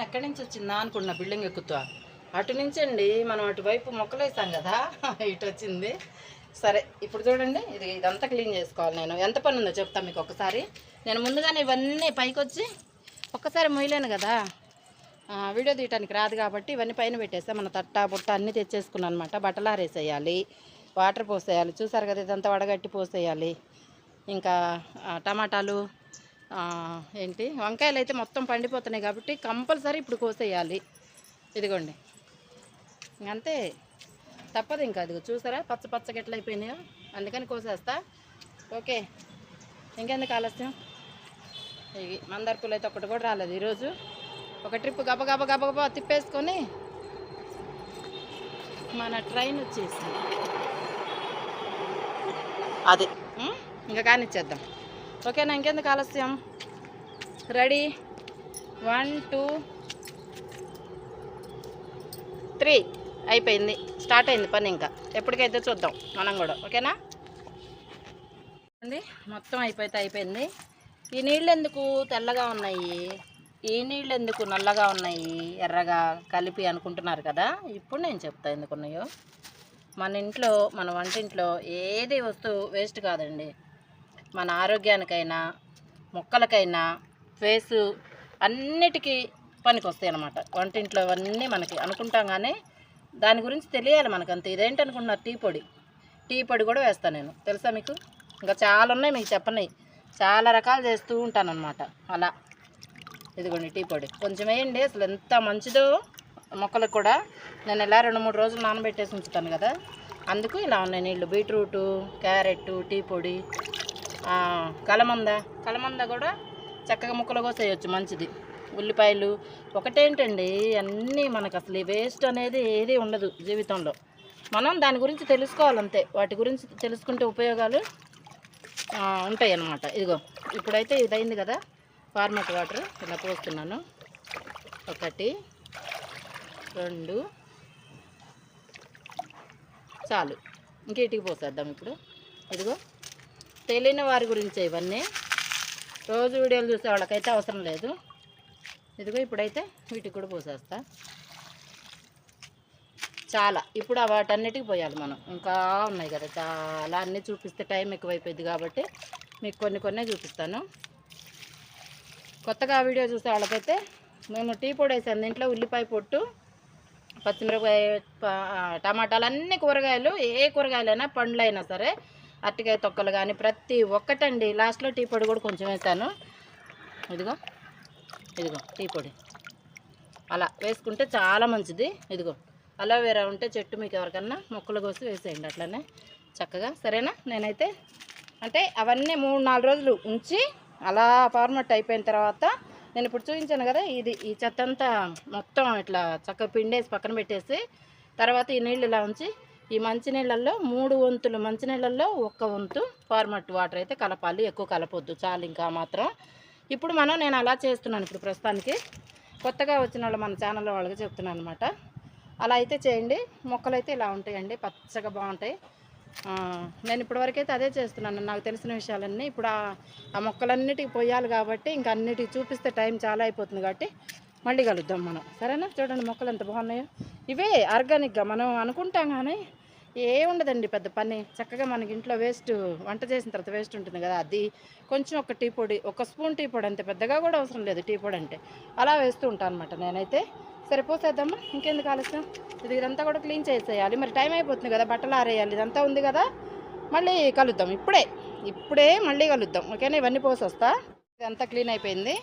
నేను ఎక్కడి నుంచి వచ్చిందా అనుకున్నా బిల్డింగ్ ఎక్కుతా. అటు నుంచి అండి మనం అటువైపు మొక్కలు వేసాం కదా ఇటు వచ్చింది. సరే ఇప్పుడు చూడండి ఇది ఇదంతా క్లీన్ చేసుకోవాలి నేను. ఎంత పని ఉందో చెప్తాను మీకు ఒకసారి. నేను ముందుగానే ఇవన్నీ పైకి వచ్చి ఒక్కసారి మొయ్యలేను కదా. వీడియో తీయటానికి రాదు కాబట్టి ఇవన్నీ పైన పెట్టేస్తే మన తట్ట బుట్ట అన్నీ తెచ్చేసుకున్నాను అనమాట బట్టలారేసేయాలి వాటర్ పోసేయాలి. చూసారు కదా ఇదంతా వడగట్టి పోసేయాలి. ఇంకా టమాటాలు ఏంటి? వంకాయలు అయితే మొత్తం పండిపోతున్నాయి కాబట్టి కంపల్సరీ ఇప్పుడు కోసేయాలి. ఇదిగోండి. ఇంకంతే. తప్పదు ఇంకా. అది చూసారా? పచ్చ పచ్చగా ఎట్లా అయిపోయినాయో? అందుకని కోసేస్తా. ఓకే. ఇంకెందుకు ఆలస్యం? ఇవి మందార పూలు అయితే ఒకటి కూడా రాలేదు ఈరోజు. ఒక ట్రిప్ గబ గబ గబ గబ తిప్పేసుకొని మన ట్రైన్ వచ్చేసింది. అది? ఇంకా కానిచ్చేద్దాం. ఓకేనా ఇంకెందుకు ఆలస్యం? రెడీ? One two three. అయిపోయింది. స్టార్ట్ అయింది పని ఇంకా. ఎప్పటికైతే చూద్దాం మనం కూడా. ఓకేనా? అండి మొత్తం అయిపోతే అయిపోయింది. ఈ నీళ్ళు ఎందుకు తెల్లగా ఉన్నాయి? ఈ నీళ్ళు ఎందుకు నల్లగా ఉన్నాయి? ఎర్రగా కలిపి అనుకుంటున్నారు కదా? ఇప్పుడు నేను చెప్తా ఎందుకున్నాయో మన ఇంట్లో మన వంటింట్లో ఏది వస్తువు వేస్ట్ కాదండి. మన ఆరోగ్యానికైనా మొక్కలకైనా ఫేసు అన్నిటికీ పనికి వస్తాయి అన్నమాట వంటింట్లో అవన్నీ మనకి అనుకుంటాం కానీ దాని గురించి తెలియాలి మనకు ఇదేంటి అనుకుంటున్నారు? టీ పొడి. టీ పొడి కూడా వేస్తాను నేను. తెలుసా మీకు? ఇంకా చాలా ఉన్నాయి మీకు చెప్పన్నాయి చాలా రకాలు చేస్తూ ఉంటాను అనమాట అలా. ఇదిగోండి టీ పొడి. కొంచెం వేయండి. అసలు ఎంత మంచిదో మొక్కలకు కూడా. నేను ఇలా రెండు మూడు రోజులు నానబెట్టేసి ఉంచుతాను కదా. అందుకు ఇలా ఉన్నాయి నీళ్ళు. బీట్రూటు క్యారెట్ టీ పొడి కలమంద. కలమంద కూడా చక్కగా ముక్కలు కోసేయచ్చు మంచిది. ఉల్లిపాయలు ఒకటేంటండి అన్నీ మనకు అసలు ఈ వేస్ట్ అనేది ఏది ఉండదు జీవితంలో. మనం దాని గురించి తెలుసుకోవాలంతే. వాటి గురించి తెలుసుకుంటే ఉపయోగాలు ఉంటాయి అన్నమాట ఇదిగో ఇప్పుడైతే ఇది అయింది కదా ఫార్మట్ వాటర్. ఇలా పోస్తున్నాను. ఒకటి రెండు చాలు. ఇంకేటికి పోసేద్దాం ఇప్పుడు. ఇదిగో తెలియని వారి గురించే ఇవన్నీ. రోజు వీడియోలు చూసే వాళ్ళకైతే అవసరం లేదు. ఇదిగో ఇప్పుడైతే వీటికి కూడా పోసేస్తా. చాలా. ఇప్పుడు వాటన్నిటికి పోయాలి మనం. ఇంకా ఉన్నాయి కదా చాలా. అన్నీ చూపిస్తే టైం ఎక్కువైపోయింది కాబట్టి మీకు కొన్ని కొన్నే చూపిస్తాను. కొత్తగా వీడియో చూసే వాళ్ళకైతే మేము టీ పొడి వేసాను దీంట్లో ఉల్లిపాయ పొట్టు పచ్చిమిరపకాయ టమాటాలు అన్ని కూరగాయలు ఏ కూరగాయలైనా పండ్లైనా సరే అరటికాయ తొక్కలు కానీ ప్రతి ఒక్కటండి. లాస్ట్లో టీ పొడి కూడా కొంచెం వేస్తాను ఇదిగో ఇదిగో టీ పొడి. అలా వేసుకుంటే చాలా మంచిది. ఇదిగో అలోవేరా ఉంటే చెట్టు మీకు ఎవరికన్నా మొక్కలు కోసి వేసేయండి అట్లనే. చక్కగా సరేనా? నేనైతే అంటే అవన్నీ మూడు నాలుగు రోజులు ఉంచి అలా ఫార్మట్ అయిపోయిన తర్వాత నేను ఇప్పుడు చూపించాను కదా ఇది ఈ చెత్త అంతా మొత్తం ఇట్లా చక్కగా పిండేసి పక్కన పెట్టేసి తర్వాత ఈ నీళ్ళు ఇలా ఉంచి ఈ మంచినీళ్ళల్లో మూడు వంతులు మంచినీళ్ళల్లో ఒక్క వంతు ఫార్మట్ వాటర్ అయితే కలపాలి ఎక్కువ కలపొద్దు చాలు ఇంకా మాత్రం. ఇప్పుడు మనం నేను అలా చేస్తున్నాను ఇప్పుడు ప్రస్తుతానికి. కొత్తగా వచ్చిన వాళ్ళు మన ఛానల్లో వాళ్ళకి చెప్తున్నాను అనమాట అలా అయితే చేయండి. మొక్కలు అయితే ఇలా ఉంటాయండి పచ్చగా బాగుంటాయి. నేను ఇప్పటివరకైతే అదే చేస్తున్నాను. నాకు తెలిసిన విషయాలన్నీ ఇప్పుడు ఆ- ఆ మొక్కలన్నిటికి పోయాలి కాబట్టి ఇంకా అన్నిటికి చూపిస్తే టైం చాలా అయిపోతుంది కాబట్టి మళ్ళీ కలుద్దాం మనం. సరేనా? చూడండి మొక్కలు ఎంత బాగున్నాయో. ఇవే ఆర్గానిక్గా మనం అనుకుంటాం కానీ ఏముండదండి పెద్ద పని. చక్కగా మనకి ఇంట్లో వేస్ట్ వంట చేసిన తర్వాత వేస్ట్ ఉంటుంది కదా. అది కొంచెం ఒక టీ పొడి ఒక స్పూన్ టీ పొడి అంతే. పెద్దగా కూడా అవసరం లేదు టీ పొడి అంటే. అలా వేస్తూ ఉంటాను అనమాట నేనైతే సరిపోసేద్దామా ఇంకెందుకు ఆలస్యం? ఇది ఇదంతా కూడా క్లీన్ చేసేయాలి. మరి టైం అయిపోతుంది కదా బట్టలు ఆరేయాలి. ఇదంతా ఉంది కదా. మళ్ళీ కలుద్దాం. ఇప్పుడే ఇప్పుడే మళ్ళీ కలుద్దాం. ఓకేనా? ఇవన్నీ పోసొస్తా. ఇదంతా క్లీన్ అయిపోయింది.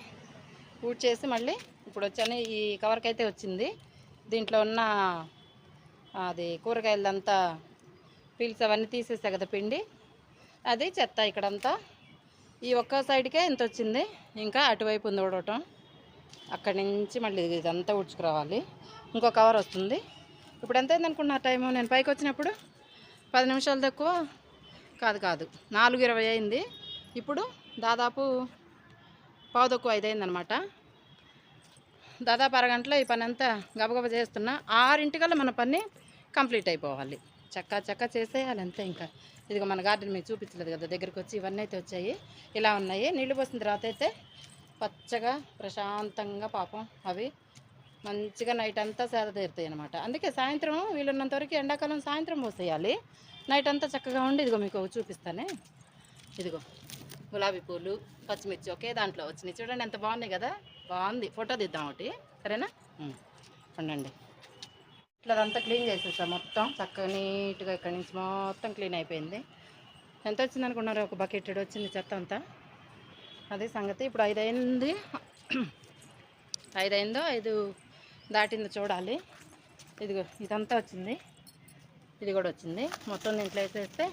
పూడ్ చేసి మళ్ళీ ఇప్పుడు వచ్చాను. ఈ కవర్కి అయితే వచ్చింది. దీంట్లో ఉన్న అది కూరగాయలంతా పీల్స్ అవన్నీ తీసేసా కదా పిండి. అది చెత్త ఇక్కడంతా. ఈ ఒక్క సైడ్కే ఎంత వచ్చింది. ఇంకా అటువైపు ఉంది ఊడవటం. అక్కడి నుంచి మళ్ళీ ఇదంతా ఉడ్చుకురావాలి. ఇంకో కవర్ వస్తుంది. ఇప్పుడు ఎంత అయింది అనుకున్నా టైము? నేను పైకి వచ్చినప్పుడు పది నిమిషాలు తక్కువ? కాదు కాదు. నాలుగు ఇరవై అయింది. ఇప్పుడు దాదాపు పావు తక్కువ ఐదు అయిందనమాట. దాదాపు అరగంటలో ఈ పని అంతా గబగబా చేస్తున్నా. ఆరింటికల్లా మన పని కంప్లీట్ అయిపోవాలి. చక్క చక్క చేసేయాలి అంతే ఇంకా. ఇదిగో మన గార్డెన్ మీకు చూపించలేదు కదా దగ్గరికి వచ్చి ఇవన్నీ అయితే వచ్చాయి. ఇలా ఉన్నాయి. నీళ్ళు పోసిన తర్వాత అయితే పచ్చగా ప్రశాంతంగా పాపం అవి మంచిగా నైట్ అంతా సేద తీరుతాయి అనమాట అందుకే సాయంత్రం వీళ్ళున్నంత వరకు ఎండాకాలం సాయంత్రం పోసేయాలి. నైట్ అంతా చక్కగా ఉండి ఇదిగో మీకు చూపిస్తానే. ఇదిగో గులాబీ పూలు పచ్చిమిర్చి ఒకే దాంట్లో వచ్చినాయి. చూడండి ఎంత బాగున్నాయి కదా. బాగుంది. ఫోటో దిద్దాం ఒకటి. సరేనా? ఉండండి ఇట్లా అదంతా క్లీన్ చేసేసా మొత్తం. చక్కగా నీట్గా ఇక్కడి నుంచి మొత్తం క్లీన్ అయిపోయింది. ఎంత వచ్చింది అనుకున్నారు? ఒక బకెట్ వచ్చింది చెత్త అంతా. అదే సంగతి. ఇప్పుడు ఐదు అయింది. ఐదు అయిందో ఐదు దాటిందో చూడాలి. ఇదిగో ఇదంతా వచ్చింది. ఇది కూడా వచ్చింది. మొత్తం దీంట్లో వేసేస్తే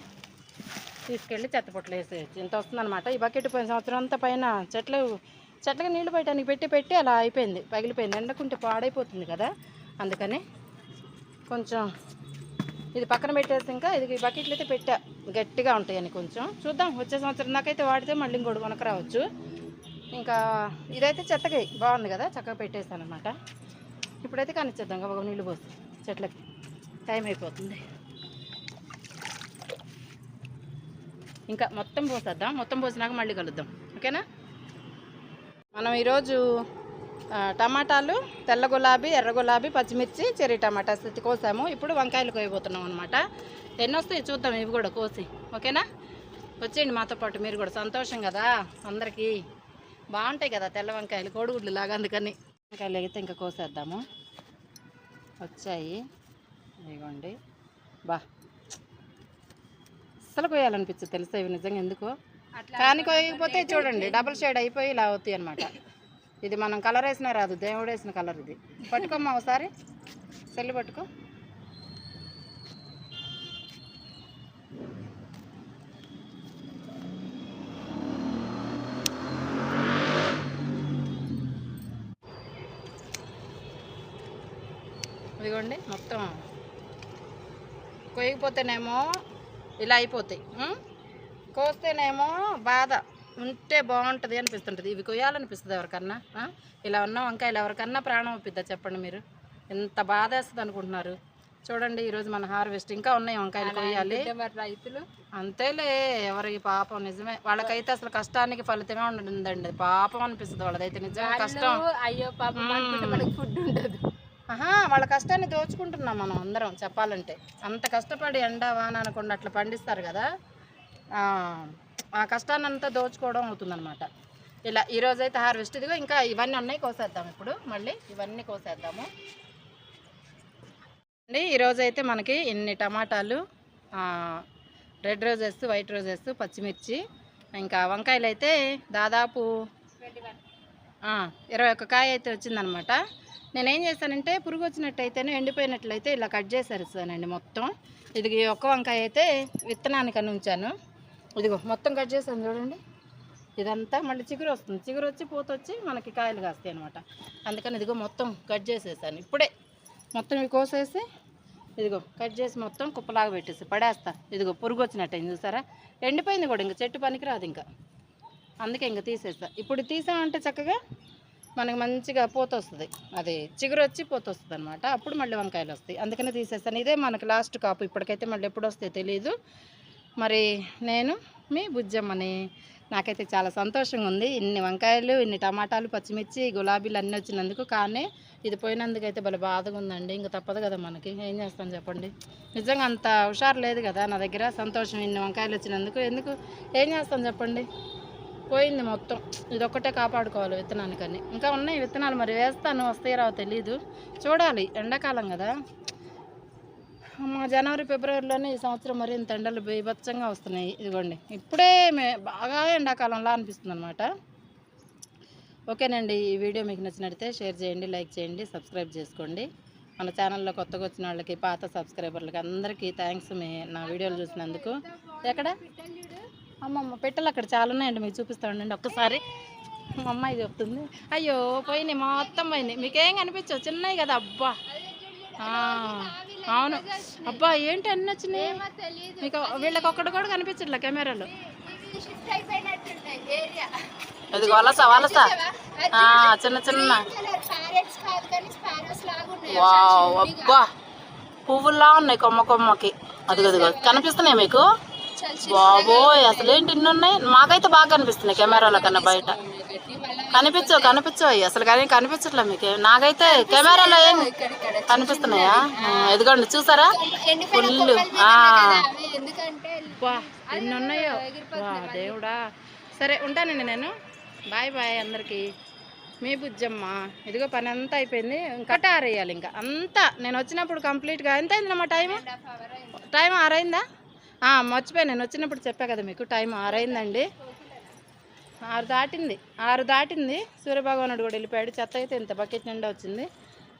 తీసుకెళ్ళి చెత్తపొట్లు వేసేయచ్చు. ఇంత వస్తుందన్నమాట. ఈ బకెట్ పోయిన సంవత్సరం అంతా పైన చెట్లు చెట్లకి నీళ్ళు పెట్టడానికి పెట్టి పెట్టి అలా అయిపోయింది. పగిలిపోయింది. ఎండకుంటే పాడైపోతుంది కదా. అందుకని కొంచెం ఇది పక్కన పెట్టేసి ఇంకా ఇది బకెట్లు అయితే పెట్టా. గట్టిగా ఉంటాయని కొంచెం. చూద్దాం వచ్చే సంవత్సరం దాకైతే వాడితే మళ్ళీ ఇంకోటి కొనకరావచ్చు ఇంకా ఇదైతే చెత్తకి బాగుంది కదా చక్కగా పెట్టేస్తాను అనమాట ఇప్పుడైతే కానిచ్చేద్దాం ఒక నీళ్ళు పోసి. చెట్లకి టైం అయిపోతుంది. ఇంకా మొత్తం పోసేద్దాం. మొత్తం పోసినాక మళ్ళీ కలుద్దాం. ఓకేనా? మనం ఈరోజు టమాటాలు తెల్ల గులాబీ ఎర్ర గులాబీ పచ్చిమిర్చి చెర్రీ టమాటా స్థితి కోసాము. ఇప్పుడు వంకాయలు కోయబోతున్నాం అనమాట ఎన్ని వస్తాయి చూద్దాం ఇవి కూడా కోసి. ఓకేనా? వచ్చేయండి మాతో పాటు మీరు కూడా. సంతోషం కదా అందరికీ. బాగుంటాయి కదా తెల్ల వంకాయలు కోడిగుడ్లు లాగా అందుకని. వంకాయలు అయితే ఇంకా కోసేద్దాము. వచ్చాయి. ఇదిగోండి. బా. అస్సలు కోయాలనిపించదు తెలుసా? ఇవి నిజంగా ఎందుకు? కానీ కోయకపోతే చూడండి డబుల్ షేడ్ అయిపోయి ఇలా అవుతాయి అనమాట ఇది మనం కలర్ వేసినా రాదు దేవుడు వేసిన కలర్ ఇది. పట్టుకోమ్మా ఒకసారి. సెల్లు పట్టుకో. ఇదిగోండి మొత్తం కొయ్యకపోతేనేమో ఇలా అయిపోతాయి. కోస్తేనేమో బాధ. ఉంటే బాగుంటుంది అనిపిస్తుంటుంది. ఇవి కొయ్యాలనిపిస్తుంది ఎవరికన్నా? ఇలా ఉన్న వంకాయలు ఎవరికన్నా ప్రాణం ఒప్పిద్దా చెప్పండి మీరు? ఎంత బాధ వేస్తుంది అనుకుంటున్నారు. చూడండి ఈరోజు మన హార్వెస్ట్ ఇంకా ఉన్నాయి వంకాయలు కొయ్యాలి. రైతులు? అంతేలే ఎవరి పాపం నిజమే. వాళ్ళకైతే అసలు కష్టానికి ఫలితమే ఉండదండి. పాపం అనిపిస్తుంది వాళ్ళదైతే నిజంగా కష్టం. అయ్యో పాపం ఫుడ్ ఉండదు. ఆహా వాళ్ళ కష్టాన్ని దోచుకుంటున్నాం మనం అందరం చెప్పాలంటే. అంత కష్టపడి ఎండ వాన అనకుండా అట్లా పండిస్తారు కదా. ఆ, కష్టాన్నంతా కష్టాన్ని అంతా దోచుకోవడం అవుతుందన్నమాట. ఇలా ఈరోజు అయితే హార్వెస్ట్ ఇదిగో ఇంకా ఇవన్నీ ఉన్నాయి కోసేద్దాం ఇప్పుడు. మళ్ళీ ఇవన్నీ కోసేద్దాము. అండి ఈరోజు అయితే మనకి ఇన్ని టమాటాలు రెడ్ రోజెస్ వైట్ రోజెస్ పచ్చిమిర్చి ఇంకా వంకాయలు అయితే దాదాపు ఇరవై ఒక్క కాయ అయితే వచ్చిందనమాట నేనేం చేశానంటే పురుగు వచ్చినట్టయితేనే ఎండిపోయినట్లయితే ఇలా కట్ చేసేస్తానండి మొత్తం. ఇది ఒక్క వంకాయ అయితే విత్తనానికి అని ఉంచాను. ఇదిగో మొత్తం కట్ చేసాను చూడండి. ఇదంతా మళ్ళీ చిగురు వస్తుంది. చిగురు వచ్చి పూత వచ్చి మనకి కాయలు కాస్తాయి అనమాట అందుకని ఇదిగో మొత్తం కట్ చేసేసాను ఇప్పుడే. మొత్తం ఇవి కోసేసి ఇదిగో కట్ చేసి మొత్తం కుప్పలాగా పెట్టేసి పడేస్తా. ఇదిగో పురుగు వచ్చినట్టయింది చూసారా? ఎండిపోయింది కూడా ఇంకా చెట్టు పనికి రాదు ఇంకా. అందుకే ఇంకా తీసేస్తా. ఇప్పుడు తీసామంటే చక్కగా మనకి మంచిగా పూత వస్తుంది. అది చిగురు వచ్చి పూత వస్తుంది అనమాట అప్పుడు మళ్ళీ వంకాయలు వస్తాయి. అందుకనే తీసేస్తాను. ఇదే మనకి లాస్ట్ కాపు. ఇప్పటికైతే మళ్ళీ ఎప్పుడు వస్తాయి తెలియదు మరి నేను మీ బుజ్జమ్మని. నాకైతే చాలా సంతోషంగా ఉంది ఇన్ని వంకాయలు ఇన్ని టమాటాలు పచ్చిమిర్చి గులాబీలు అన్నీ వచ్చినందుకు. కానీ ఇది పోయినందుకు అయితే భలే బాధగా ఉందండి ఇంకా తప్పదు కదా మనకి. ఏం చేస్తాం చెప్పండి. నిజంగా అంత హుషారు లేదు కదా నా దగ్గర. సంతోషం ఇన్ని వంకాయలు వచ్చినందుకు. ఎందుకు? ఏం చేస్తాం చెప్పండి. పోయింది మొత్తం. ఇది ఒక్కటే కాపాడుకోవాలి విత్తనానికని. ఇంకా ఉన్నాయి విత్తనాలు మరి. వేస్తాను. వస్తాయి రావు తెలీదు. చూడాలి. ఎండాకాలం కదా. మా జనవరి ఫిబ్రవరిలోనే ఈ సంవత్సరం మరి ఎండలు బీభత్సంగా వస్తున్నాయి. ఇదిగోండి. ఇప్పుడే మే బాగా ఎండాకాలంలా అనిపిస్తుంది అనమాట ఓకేనండి ఈ వీడియో మీకు నచ్చినట్లయితే షేర్ చేయండి లైక్ చేయండి సబ్స్క్రైబ్ చేసుకోండి. మన ఛానల్లో కొత్తగా వచ్చిన వాళ్ళకి పాత సబ్స్క్రైబర్లకి అందరికీ థ్యాంక్స్ మీ నా వీడియోలు చూసినందుకు. ఎక్కడ? అమ్మమ్మ పెట్టెలు అక్కడ చాలా ఉన్నాయండి మీకు చూపిస్తా ఉండండి ఒక్కసారి. మా అమ్మాయి చెప్తుంది. అయ్యో పోయినాయి మొత్తం పోయినాయి. మీకేం కనిపించవు? చిన్నవి కదా అబ్బా. అవును. అబ్బా ఏంటి అన్నీ వచ్చినాయి? మీకు వీళ్ళకి ఒక్కడు కూడా కనిపించట్లే కెమెరాలో? అది వలస వలస. ఆ, చిన్న చిన్న. వావ్ అబ్బా. పువ్వుల్లా ఉన్నాయి కొమ్మ కొమ్మకి. అదిగో అదిగో. కనిపిస్తున్నాయి మీకు? బాబోయ్ అసలు ఏంటి ఇన్ని ఉన్నాయి? మాకైతే బాగా కనిపిస్తున్నాయి కెమెరాల కన్నా బయట. కనిపించవు కనిపించవు అయ్యి. అసలు కానీ కనిపించట్లే మీకు. నాకైతే కెమెరాలో ఏం కనిపిస్తున్నాయా? ఆ, ఇదిగోండి చూసారా? ఫుల్ ఎన్ని ఉన్నాయో దేవుడా. సరే ఉంటానండి నేను. బాయ్ బాయ్ అందరికీ. మీ బుజ్జమ్మ. ఇదిగో పని అంతా అయిపోయింది. ఇంకా ఆరేయాలి ఇంకా. అంతా. నేను వచ్చినప్పుడు కంప్లీట్గా. ఎంత అయిందమ్మా టైం టైం ఆరైందా? ఆ, మర్చిపోయాను. నేను వచ్చినప్పుడు చెప్పా కదా మీకు. టైం ఆరైందండి. ఆరు దాటింది ఆరు దాటింది. సూర్యభగవానుడు కూడా వెళ్ళిపోయాడు. చెత్త అయితే ఇంత బకెట్ నిండా వచ్చింది.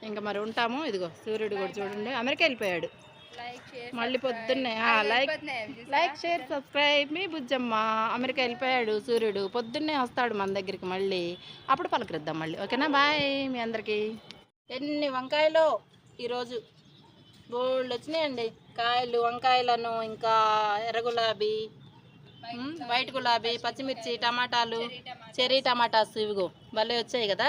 ఇంకా మరి ఉంటాము. ఇదిగో సూర్యుడు కూడా చూడండి. అమెరికా వెళ్ళిపోయాడు. మళ్ళీ పొద్దున్నే లైక్ లైక్ షేర్ సబ్స్క్రైబ్ మీ బుజ్జమ్మ అమెరికా వెళ్ళిపోయాడు సూర్యుడు. పొద్దున్నే వస్తాడు మన దగ్గరికి మళ్ళీ. అప్పుడు పలకరిద్దాం మళ్ళీ. ఓకేనా? బాయ్ మీ అందరికీ. ఎన్ని వంకాయలు ఈరోజు? బోల్డ్ వచ్చినాయండి. కాయలు వంకాయలను ఇంకా ఎర్ర గులాబీ ఉమ్, వైట్ గులాబీ పచ్చిమిర్చి టమాటాలు చెరీ టమాటాస్ ఇవిగో. భలే వచ్చాయి కదా?